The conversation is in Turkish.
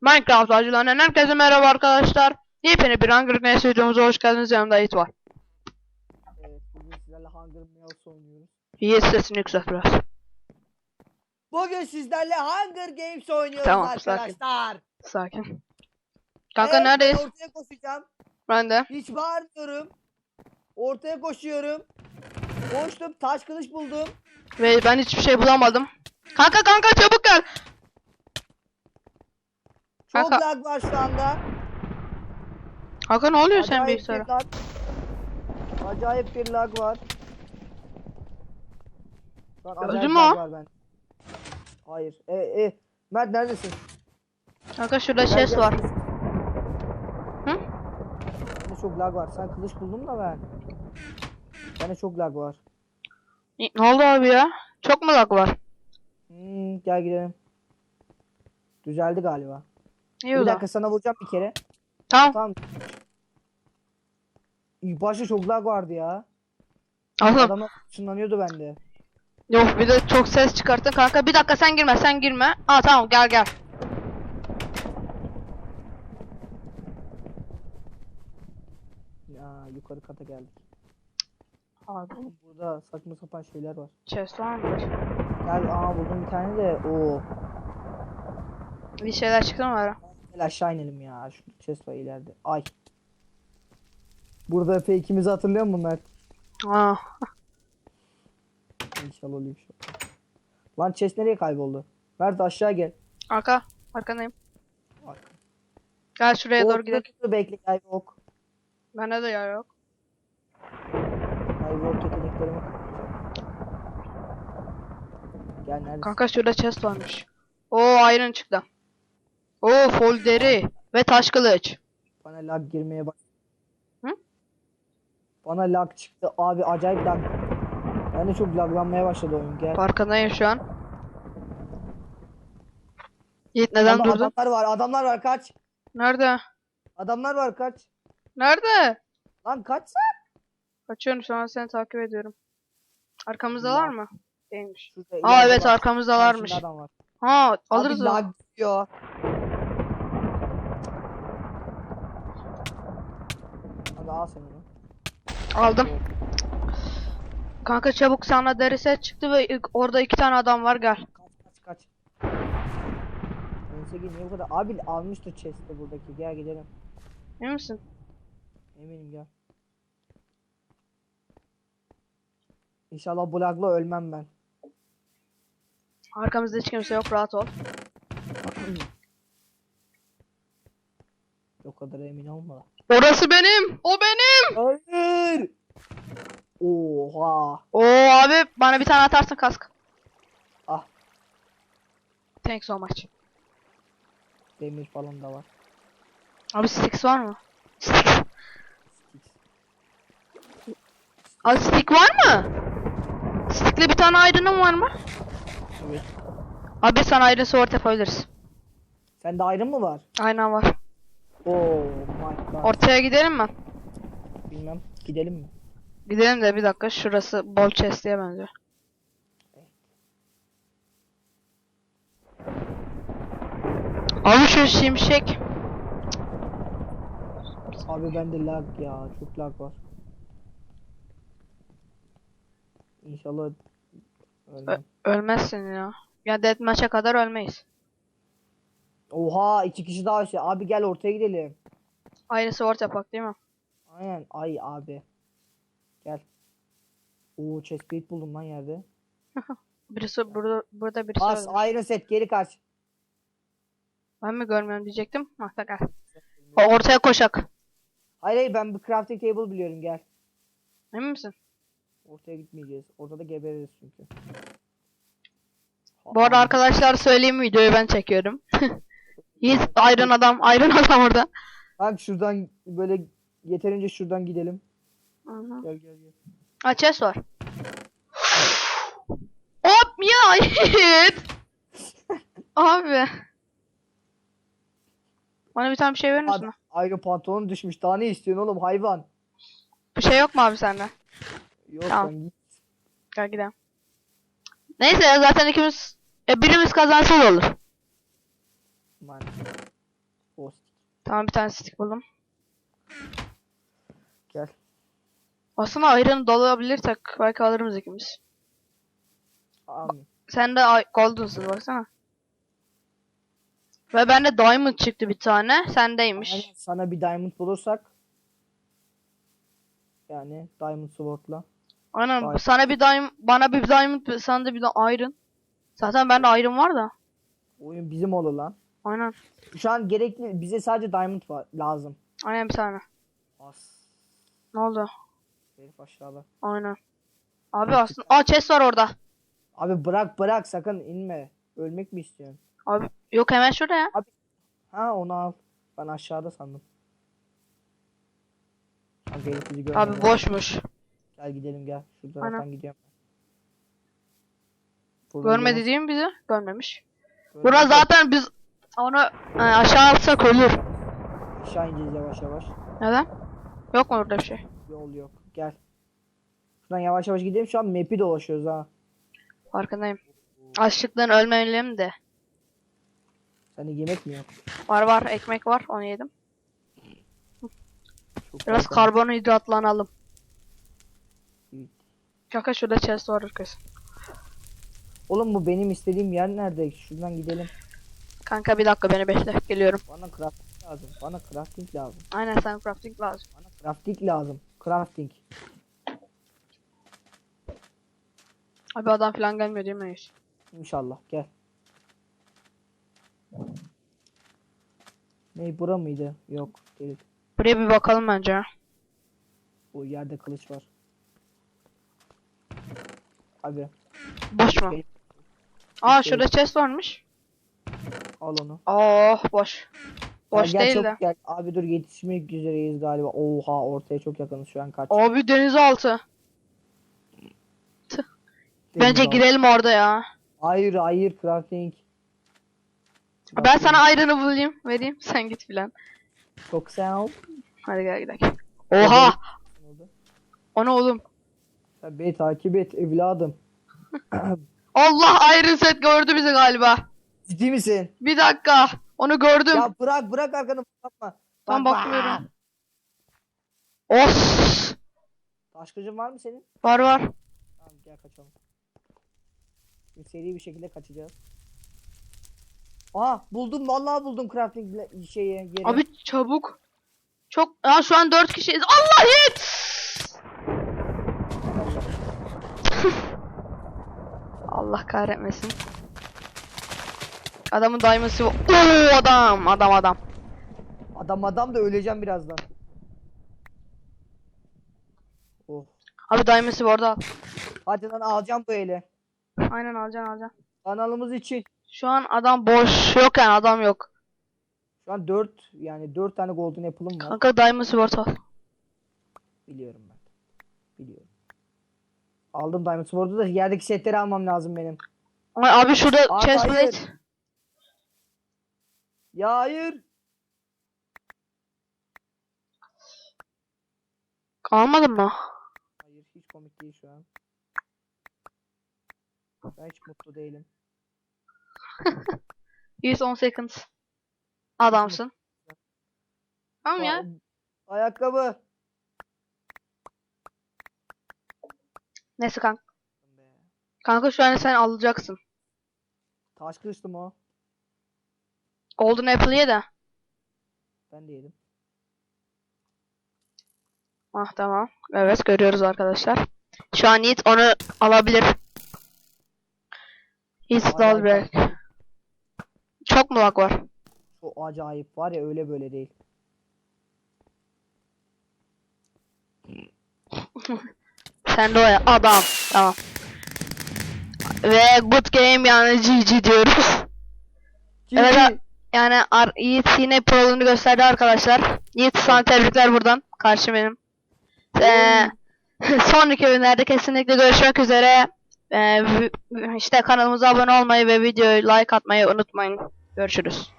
Minecraft acılarından herkese merhaba arkadaşlar. Yepyeni bir Hunger Games videomuza hoş geldiniz. Yanımda Yiğit var. Evet, bugün sizlerle Hunger Games oynuyoruz. Yiğit sesini yükselt biraz. Bugün sizlerle Hunger Games oynuyoruz Tamam, arkadaşlar. Sakin. Kanka Evet, neredeyiz? Ben ortaya koşacağım. Ben de. Hiç bağırmıyorum. Ortaya koşuyorum. Koştum, taş kılıç buldum. Ve ben hiçbir şey bulamadım. Kanka kanka çabuk gel. Çok Kanka- lag var şu anda. Kanka ne oluyor sen Acayip bilgisayara? bir lag. Acayip bir lag var. Şu an Öldü acayip mü lag o? var ben. Hayır. E, e. Mert neredesin? Kanka şurada gel. var. Hı? Bende çok lag var. Sen kılıç buldun da ben. Bende çok lag var. Ne ne oldu abi ya? Çok mu lag var? Hmm, gel gidelim. Düzeldi galiba. İyi bir dakika sana vuracağım bir kere. Tamam. Tamam. İlk başta çok lag vardı ya. Oğlum. Adamlar ışınlanıyordu bende. Yok bir de çok ses çıkarttın kanka. Bir dakika sen girme sen girme. Aa tamam gel gel. Ya yukarı kata geldik. Abi Burada saçma sapan şeyler var. chest var mı? Gel aa buldum bir tane de. Oo. Bir şeyler çıktı mı ara? Gel aşağı inelim ya. Şu chest var ileride. Ay. Burada fake'imizi hatırlıyor musun Mert? Aa. İnşallah öyle bir şey yok. Lan chest nereye kayboldu? Mert aşağı gel. Arka. Arkandayım. Bak. Gel şuraya doğru Ortada gidelim. Bekle gel yok. Bende de yer yok. Cyborg yeteneklerimi Gel neredesin? Kanka şurada chest varmış. Oo iron çıktı. Oo full deri ve taş kılıç. Bana lag girmeye bak. Hı? Bana lag çıktı abi acayip lag. Ben de çok laglanmaya başladı oyun gel. Farkındayım şu an. Yiğit neden Ama durdun? Adamlar var adamlar var kaç. Nerede? Adamlar var kaç. Nerede? Lan kaç sen? Kaçıyorum şu an seni takip ediyorum. Arkamızdalar mı? Değilmiş. Şurada Aa ileride evet bak. arkamızdalarmış. Karşında adam var. Ha alırız Abi onu. lag diyor. Hadi al sen. Aldım. Kanka çabuk sana deri set çıktı ve orada iki tane adam var gel. Kaç kaç kaç. Neyse ki niye bu kadar? Abi almıştır chest'te buradaki. Gel gidelim. Emin misin? Eminim gel. İnşallah bu lagla ölmem ben. Arkamızda hiç kimse yok rahat ol. O kadar emin olma. Orası benim. O benim. Hayır. Oha. Oo abi bana bir tane atarsın kask. Ah Thanks so much. demir falan da var. Abi sticks var mı? Sticks. Abi stick var mı? Stick'le bir tane iron'ın var mı? Evet. Abi sana iron sword yapabiliriz. Sende ayrım mı var? Aynen var. Oh my god. Ortaya gidelim mi? Bilmem. Gidelim mi? Gidelim de bir dakika şurası bol chest'e benziyor. Abi şu şimşek. Abi bende lag ya. Çok lag var. İnşallah ölmem. Ölmezsin ya. Ya deathmatch'e kadar ölmeyiz. Oha iki kişi daha şey. Abi gel ortaya gidelim. Aynı sword yapak değil mi? Aynen. Ay abi. Gel. Oo chestplate buldum lan yerde. Birisi burada burada birisi As öldü. iron set geri kaç. Ben mi görmüyorum diyecektim. Da gel. O ortaya koşak. Hayır hayır ben bir crafting table biliyorum gel. Emin misin? Ortaya gitmeyeceğiz. Orada da gebeririz çünkü. Bu arada arkadaşlar söyleyeyim videoyu ben çekiyorum. Yiğit Iron adam, Iron adam orada. Bak şuradan böyle yeterince şuradan gidelim. Hı. Gel gel gel. Chest var. Hop ya Yiğit. Abi. Bana bir tane bir şey verir misin? Ayrı pantolon düşmüş. Daha ne istiyorsun oğlum hayvan? Bir şey yok mu abi sende? Yok Tamam. sen git. Gel gidelim. Neyse zaten ikimiz e, birimiz kazansa da olur. Man. O Tamam bir tane stick buldum. gel. Aslında ayranı dolabilirsek belki alırız ikimiz. Amin. Sen de golden'sın baksana. Ve bende diamond çıktı bir tane. Sendeymiş. Aynen, sana bir diamond bulursak yani diamond sword'la Aynen. Vay. Sana bir diamond, bana bir diamond, sana da bir de iron. Zaten bende iron var da. oyun bizim olur lan. Aynen. Şu an gerekli bize sadece diamond var lazım. Aynen bir tane. As. Ne oldu? Herif aşağıda. Aynen. Abi aslında... Aa chest var orada. Abi bırak bırak sakın inme. Ölmek mi istiyorsun? Abi yok hemen şurada ya. Ha onu al. Ben aşağıda sandım. Görmedi. Abi boşmuş. Gel gidelim gel. Şu Aynen. taraftan gidiyorum. Görmedi değil mi bizi? Görmemiş. Görmedi. Bura zaten biz onu e, aşağı atsak ölür. Aşağı ineceğiz yavaş yavaş. Neden? Yok mu orada bir şey? Yol yok. Gel. Şuradan yavaş yavaş gidelim. Şu an map'i dolaşıyoruz ha. Farkındayım. Açlıktan ölmeyelim de. Sende yemek mi yok? Var var ekmek var onu yedim. Çok Biraz fazla. karbonhidratlanalım. Şaka şurada chest var kız. Oğlum bu benim istediğim yer nerede? Şuradan gidelim. Kanka bir dakika beni bekle. Geliyorum. Bana crafting lazım. Bana crafting lazım. Aynen sen crafting lazım. Bana crafting lazım. Crafting. Abi adam falan gelmiyor değil mi hiç? İnşallah gel. Ne bura mıydı? Yok değil. Buraya bir bakalım bence. O yerde kılıç var. Abi Boş mu? Aa şurada chest varmış. Al onu. Oh boş. Boş Gel, gel, değil çabuk de. Gel. Abi dur yetişmek üzereyiz galiba. Oha ortaya çok yakınız şu an kaç. Abi denizaltı. Bence Denizaltı. girelim orada ya. Hayır hayır crafting. Ben sana ayrını bulayım. Vereyim. Sen git filan. Çok sağ ol. Hadi gel gidelim. Oha! O ne oğlum? Beni takip et evladım. Allah Iron Set gördü bizi galiba. Ciddi misin? Bir dakika. Onu gördüm. Ya bırak bırak arkanı bakma. Tam Bak, bakmıyorum. bak. Of! Taş kılıcın var mı senin? Var var. Tamam gel kaçalım. Şimdi seri bir şekilde kaçacağız. Aa buldum vallahi buldum crafting le- şeyi yeri. Abi çabuk. Çok... Aa şu an dört kişiyiz. Allah yet! Allah kahretmesin. Adamın diamond'ı. Oo adam. Adam adam. Adam adam da öleceğim birazdan. Oh. Abi diamond'ı orada al. Hadi lan alacağım bu eli. Aynen alacaksın alacaksın. Kanalımız için. Şu an adam boş. Yok yani adam yok. Şu an 4 yani 4 tane golden apple'ım var. Kanka diamond sword al. Biliyorum ben. Biliyorum. Aldım Diamond Sword'u da yerdeki setleri almam lazım benim. Ay, abi şurada chest plate. Ya hayır. Almadın mı? Hayır hiç komik değil şu an. Ben hiç mutlu değilim. 110 seconds. Adamsın. Tamam ya. Ayakkabı. Neyse kanka. Kanka şu an sen alacaksın. Taş kılıçtım o. Golden Apple ye de. Ben de yedim. Ah tamam. Evet görüyoruz arkadaşlar. Şu an Yiğit onu alabilir. Yiğit Dahlberg. Çok mu lag var? Çok acayip var ya öyle böyle değil. Sen de o ya. Adam. Tamam. Ve good game yani GG diyoruz. Evet, Cici. Yani Ar Yiğit yine proluğunu gösterdi arkadaşlar. Yiğit sana tebrikler buradan. Karşı benim. Ee, sonraki oyunlarda kesinlikle görüşmek üzere. Ee, işte kanalımıza abone olmayı ve videoyu like atmayı unutmayın. Görüşürüz.